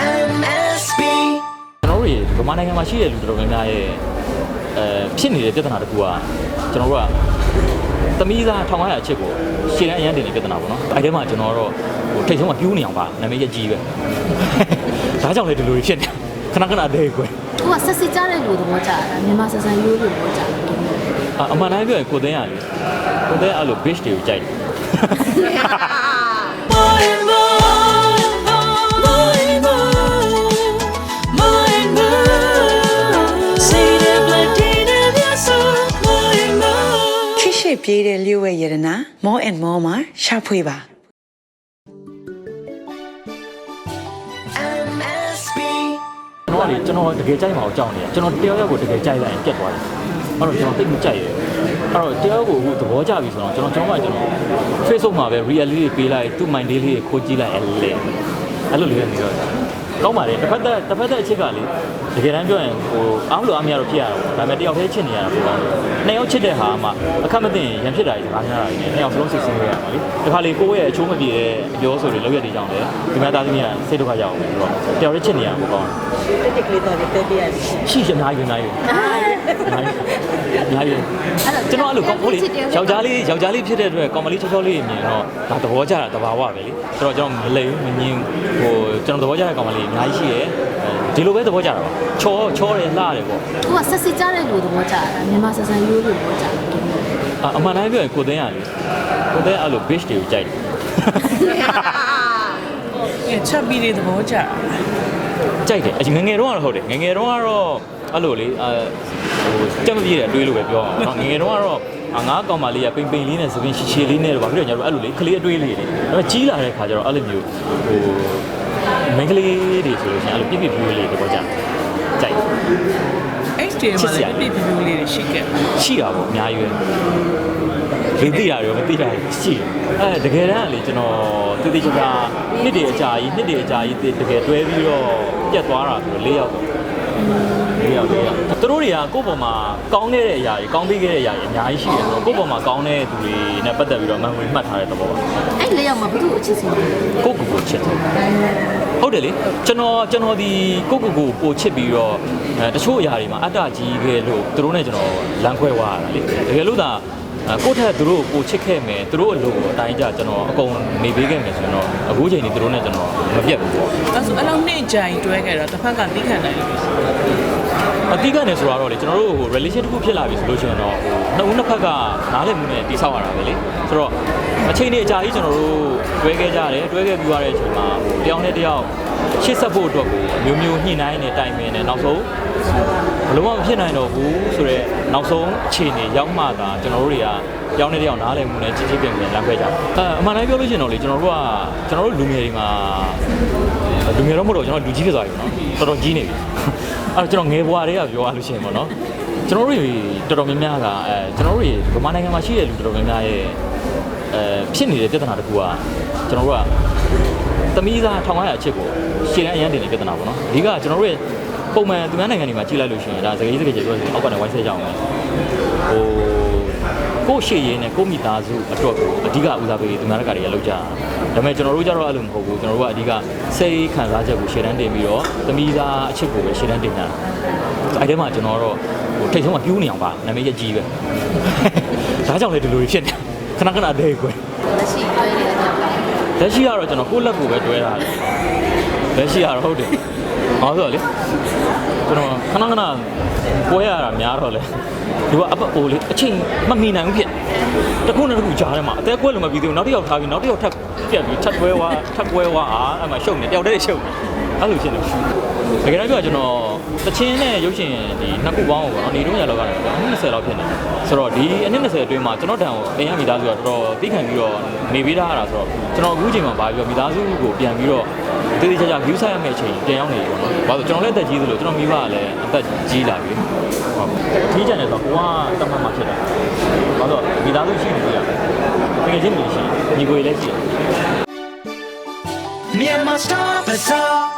MSB ကျွန်တော်တို့တွေဗမာနိုင်ငံမှာရှိတဲ့လူတော်တော်များများရဲ့အဲဖြစ်နေတဲ့ပြဿနာတစ်ခုကကျွန်တော်တို့ကသမီးသားထောင်ရအချက်ကိုရှေ့တန်းအရန်တင်နေပြဿနာပေါ့နော်အဲ့ဒီမှာကျွန်တော်တော့ဟိုထိတ်ဆုံးကပြူးနေအောင်ပါနာမည်ရကြီးပဲဒါကြောင့်လေဒီလိုတွေဖြစ်နေခဏခဏတဲ့ကွယ်သူကဆက်စစ်ကြတဲ့လူသဘောကျတာမြန်မာဆန်ဆန်ရိုးရိုးသဘောကျတာအအမှန်တိုင်းပြောရင်ကိုသိန်းရလေကိုသိန်းအဲ့လို bitch တွေကိုကြိုက်တယ် ပြေးတဲ့လျှို့ဝဲရတနာ more and more မှာရှာဖွေပါ MSB ကျွန်တော်ကလေကျွန်တော်တကယ်ကြိုက်မှာကိုကြောက်နေတယ်ကျွန်တော်တယောက်ယောက်ကိုတကယ်ကြိုက်လိုက်ရင်ပြတ်သွားတယ်အဲ့တော့ကျွန်တော်သိပ်မကြိုက်ရဘူးအဲ့တော့တယောက်ကိုအခုသဘောကျပြီဆိုတော့ကျွန်တော်ကျွန်တော်ကကျွန်တော် Facebook မှာပဲ real လေးတွေပေးလိုက်သူ့ mind လေးလေးကိုခိုးကြည့်လိုက်အဲ့လေအဲ့လိုလေးနေတော့ ကောင်းပါလေတစ်ဖက်သက်တစ်ဖက်သက်အချက်ကလေတကယ်တမ်းပြောရင်ဟိုအားမလို့အားမရတော့ဖြစ်ရတာပေါ့ဒါပေမဲ့တယောက်တည်းချစ်နေရတာပေါ့ကောင်းတယ်နှစ်ယောက်ချစ်တဲ့ဟာမှအခက်မသိရင်ရံဖြစ်တာကြီးစကားများတာကြီးနဲ့နှစ်ယောက်စလုံးစိတ်ဆင်းရဲရမှာလေဒီခါလေးကိုယ့်ရဲ့အချိုးမပြေတဲ့အပြောဆိုတွေလောက်ရတဲ့ကြောင့်လေဒီမှာသားသမီးကစိတ်ဒုက္ခရောက်အောင်ဆိုတော့တယောက်တည်းချစ်နေရမှာပေါ့ကောင်းတယ်တစ်ကလေးတော့တက်ပြရစီရှိရနိုင်ရနိုင်ရနိုင်ရကျွန်တော်အဲ့လိုကောင်းဟိုလေယောက်ျားလေးယောက်ျားလေးဖြစ်တဲ့အတွက်ကောင်မလေးချောချောလေးမြင်တော့ဒါသဘောကျတာတဘာဝပဲလေဆိုတော့ကျွန်တော်မလိမ်မငင်းဟိုကျွန်တော်သ ဘောကျတဲ့ကောင်မလေးအများကြီးရှိတယ်ဒီလိုပဲသဘောကျတာပါချောချောတယ်လှတယ်ပေါ့သူကဆက်စစ်ကြတဲ့လူသဘောကျတာမြန်မာဆန်ဆန်ရိုးရိုးသဘောကျတာအမှန်တိုင်းပြောရင်ကိုသိန်းရလေကိုသိန်းအဲ့လို bitch တွေကိုကြိုက်တယ်အဲချက်ပြီးတဲ့သဘောကျကြိုက်တယ်အငငယ်တော့ကတော့ဟုတ်တယ်ငငယ်တော့ကတော့အဲ့လိုလေအဲဟိုကြက်မပြေတဲ့အတွေးလို့ပဲပြောအောင်နော်ငငယ်တော့ကတော့ငါးကောင်မလေးကပိန်ပိန်လေးနဲ့သပင်ရှည်ရှည်လေးနဲ့တော့ဗာပြီးတော့ညာတို့အဲ့လိုလေကလေးအတွေးလေးတွေဒါပေမဲ့ကြီးလာတဲ့ခါကျတော့အဲ့လိုမျိုးဟို မင်္ဂလေးတွေဆိုလို့ရှိရင်အဲ့လိုပြပြပြပြလေးတော့ကြကြိုက်အဲ့ဒီမှာလည်းပြပြပြလေးတွေရှိခဲ့ရှိတာပေါ့အများကြီးပဲမသိတာရောမသိတာရှိတယ်အဲတကယ်တမ်းကလေကျွန်တော်တည်တည်ချာချာနှစ်တည်းအကြာကြီးနှစ်တည်းအကြာကြီးတကယ်တွဲပြီးတော့ပြတ်သွားတာဆိုတော့၄ယောက်ပေါ့လေးယောက်လေးယောက်သူတို့တွေကကိုယ့်ပေါ်မှာကောင်းခဲ့တဲ့အရာတွေကောင်းပေးခဲ့တဲ့အရာတွေအများကြီးရှိတယ်ဆိုတော့ကိုယ့်ပေါ်မှာကောင်းတဲ့သူတွေနဲ့ပတ်သက်ပြီးတော့ memory မှတ်ထားတဲ့သဘောပါအဲ့လေးယောက်မှာဘုသူ့အချစ်စင်တယ်ကိုယ့်ကိုယ်ကိုချစ်တယ် ဟုတ်တယ်လေကျွန်တော်ကျွန်တော်ဒီကိုယ့်ကိုယ်ကိုပိုချစ်ပြီးတော့အဲတချို့အရာတွေမှာအတ္တကြီးခဲ့လို့သူတို့နဲ့ကျွန်တော်လမ်းခွဲသွားတာလေတကယ်လို့သာအဲကိုယ့်ထက်သူတို့ကိုပိုချစ်ခဲ့မယ်သူတို့အလုပ်ကိုအတိုင်းကြကျွန်တော်အကုန်နေပေးခဲ့မယ်ဆိုရင်တော့အခုချိန်นี้သူတို့နဲ့ကျွန်တော်မပြတ်ဘူးပေါ့အဲဆိုအဲ့လောက်နှစ်ကြာရင်တွဲခဲ့တော့တစ်ဖက်ကသိခံနိုင်လို့အတိကနေဆိုတော့လေကျွန်တော်တို့ဟို relation တစ်ခုဖြစ်လာပြီဆိုလို့ရှိရင်တော့ဟိုနှစ်ဦးနှစ်ဖက်ကနားလည်မှုနဲ့တိဆောက်ရတာပဲလေဆိုတော့ အချိန်ကြီးအကြာကြီးကျွန်တော်တို့တွဲခဲ့ကြတယ်တွဲခဲ့ပြီးသွားတဲ့အချိန်မှာဟိုတယောက်နဲ့တယောက်ရှေ့ဆက်ဖို့အတွက်ကိုအမျိုးမျိုးညှိနှိုင်းနေတိုင်ပင်နေနောက်ဆုံးဘယ်လိုမှမဖြစ်နိုင်တော့ဘူးဆိုတော့နောက်ဆုံးအခြေအနေရောက်မှသာကျွန်တော်တို့တွေကကြောင်းတဲ့တယောက်နားလည်မှုနဲ့ကြီးကြီးပြင်းပြင်းလမ်းခွဲကြတယ်အဲအမှန်တိုင်းပြောလို့ရှိရင်တော့လေကျွန်တော်တို့ကကျွန်တော်တို့လူငယ်တွေမှာလူငယ်တော့မဟုတ်တော့ကျွန်တော်လူကြီးဖြစ်သွားပြီနော်တော်တော်ကြီးနေပြီအဲ့တော့ကျွန်တော်ငယ်ဘွားတွေကပြောရလို့ရှိရင်ပေါ့နော်ကျွန်တော်တို့တွေတော်တော်များများကအဲကျွန်တော်တို့တွေဗမာနိုင်ငံမှာရှိတဲ့လူတော်တော်များများရဲ့ အဲဖြစ်နေတဲ့ပြဿနာတစ်ခုကကျွန်တော်တို့ကသမီးသားထောင်ရအချက်ကိုရှေ့တန်းအရန်တင်နေပြဿနာပေါ့နော်အဓိကကျွန်တော်တို့ရဲ့ပုံမှန်သူများနိုင်ငံတွေမှာကြည့်လိုက်လို့ရှိရင်ဒါစကားစကားကျေပြောဆိုအောက်ကနေဝိုင်းဆဲကြအောင်မယ်ဟိုကိုယ့်ရှေ့ရင်းနဲ့ကိုယ့်မိသားစုအတွက်ကိုအဓိကဦးစားပေးသူများတကာတွေကလောက်ကြတာဒါပေမဲ့ကျွန်တော်တို့ကြတော့အဲ့လိုမဟုတ်ဘူးကျွန်တော်တို့ကအဓိကစိတ်ခံစားချက်ကိုရှေ့တန်းတင်ပြီးတော့သမီးသားအချစ်ကိုပဲရှေ့တန်းတင်တာအဲ့ဒီမှာကျွန်တော်တော့ဟိုထိတ်ဆုံးကပြူးနေအောင်ပါနာမည်ရကြီးပဲဒါကြောင့်လေဒီလိုတွေဖြစ်နေ ခဏခဏတဲ့ကွယ်လက်ရှိတွဲနေတဲ့ယောက်ကလက်ရှိကတော့ကျွန်တော်ကိုယ့်လက်ကိုပဲတွဲတာလက်ရှိကတော့ဟုတ်တယ်ဟောဆိုတော့လေကျွန်တော်ခဏခဏပွဲရတာများတော့လေဒီကအပဟိုလေအချိန်မမီနိုင်ဘူးဖြစ်တစ်ခုနဲ့တစ်ခုကြားထဲမှာအသေးကွဲလို့မပြီးသေးဘူးနောက်တစ်ယောက်ထားပြီးနောက်တစ်ယောက်ထပ်ပြက်ပြီးထပ်ကွဲသွားထပ်ကွဲသွားအာအဲ့မှာရှုပ်နေတယောက်တည်းရှုပ်နေအဲ့လိုဖြစ်နေ တကယ်တော့ပြောကျွန်တော်တချင်းနဲ့ရုပ်ရှင်ဒီနှစ်ခုပေါင်းကိုပေါ့နော်နေတော့ရလောက်ကတော့အနည်း20လောက်ဖြစ်နေဆိုတော့ဒီအနည်း20အတွင်းမှာကျွန်တော်တန်ကိုတင်ရမိသားစုကတော်တော်သိခံပြီးတော့နေပေးထားရတာဆိုတော့ကျွန်တော်အခုချိန်မှာဗာပြီးတော့မိသားစုကိုပြန်ပြီးတော့တည်တည်ချာချာ view ဆိုင်ရမယ့်အချိန်ပြန်ရောက်နေပြီပေါ့နော်။ဘာလို့ကျွန်တော်လည်းအသက်ကြီးသလိုကျွန်တော်မိဘကလည်းအသက်ကြီးလာပြီ။ဟုတ်။ကြီးကြတယ်ဆိုတော့ကိုကတမန်မှဖြစ်တာ။ဘာလို့မိသားစုရှိနေကြတာ။တကယ်ချင်းနေရှိညီကိုလည်းရှိတယ်။ Myanmar Star Bazaar